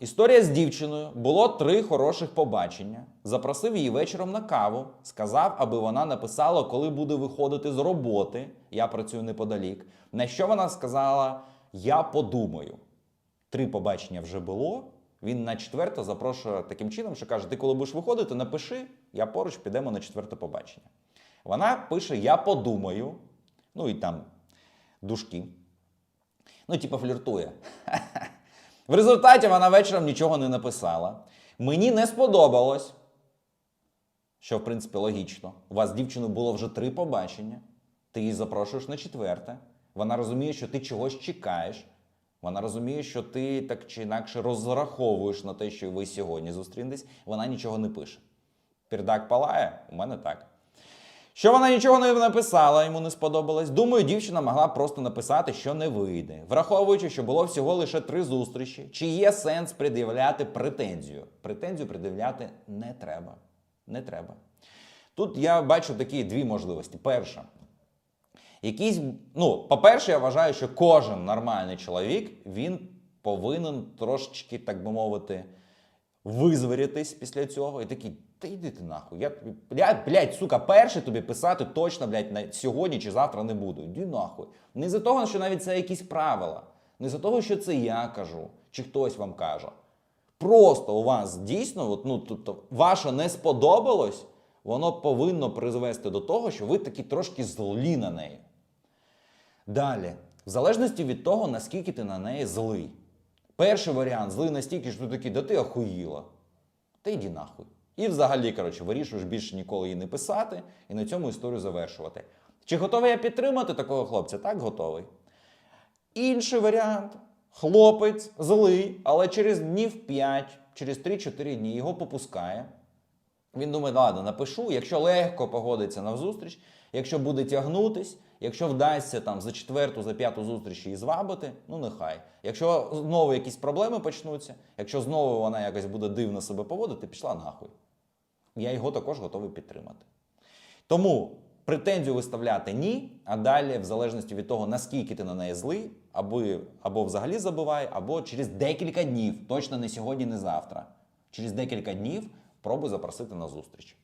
Історія з дівчиною було три хороших побачення. Запросив її вечором на каву, сказав, аби вона написала, коли буде виходити з роботи. Я працюю неподалік. На що вона сказала: Я подумаю. Три побачення вже було. Він на четверте запрошує таким чином, що каже: Ти коли будеш виходити, напиши, я поруч підемо на четверте побачення. Вона пише: Я подумаю. Ну і там дужки. Ну, типу, фліртує. В результаті вона вечором нічого не написала. Мені не сподобалось, що в принципі логічно. У вас з дівчиною було вже три побачення. Ти її запрошуєш на четверте. Вона розуміє, що ти чогось чекаєш. Вона розуміє, що ти так чи інакше розраховуєш на те, що ви сьогодні зустрінетесь. Вона нічого не пише. Пердак палає? У мене так. Що вона нічого не написала, йому не сподобалось. Думаю, дівчина могла просто написати, що не вийде. Враховуючи, що було всього лише три зустрічі, чи є сенс пред'являти претензію? Претензію пред'являти не треба. Не треба. Тут я бачу такі дві можливості. Перша. Якісь, ну, по-перше, я вважаю, що кожен нормальний чоловік він повинен трошечки, так би мовити, визвіритись після цього і такий, та йди ти нахуй. Я я, блядь, сука, перший тобі писати точно, блядь, на сьогодні чи завтра не буду. Йди нахуй. Не за того, що навіть це якісь правила, не за того, що це я кажу, чи хтось вам каже. Просто у вас дійсно, от, ну, тобто, ваше не сподобалось, воно повинно призвести до того, що ви такі трошки злі на неї. Далі, в залежності від того, наскільки ти на неї злий. Перший варіант злий настільки, що ти такий, да ти охуїла. Та йди нахуй. І взагалі, коротше, вирішуєш більше ніколи її не писати і на цьому історію завершувати. Чи готовий я підтримати такого хлопця? Так, готовий. Інший варіант. Хлопець злий, але через днів 5, через 3-4 дні його попускає. Він думає, ладно, напишу, якщо легко погодиться на зустріч, якщо буде тягнутись, якщо вдасться там за четверту, за п'яту зустріч її звабити, ну нехай. Якщо знову якісь проблеми почнуться, якщо знову вона якось буде дивно себе поводити, пішла нахуй. Я його також готовий підтримати. Тому претензію виставляти ні, а далі, в залежності від того, наскільки ти на неї злий, або, або взагалі забувай, або через декілька днів, точно не сьогодні, не завтра. Через декілька днів пробуй запросити на зустріч.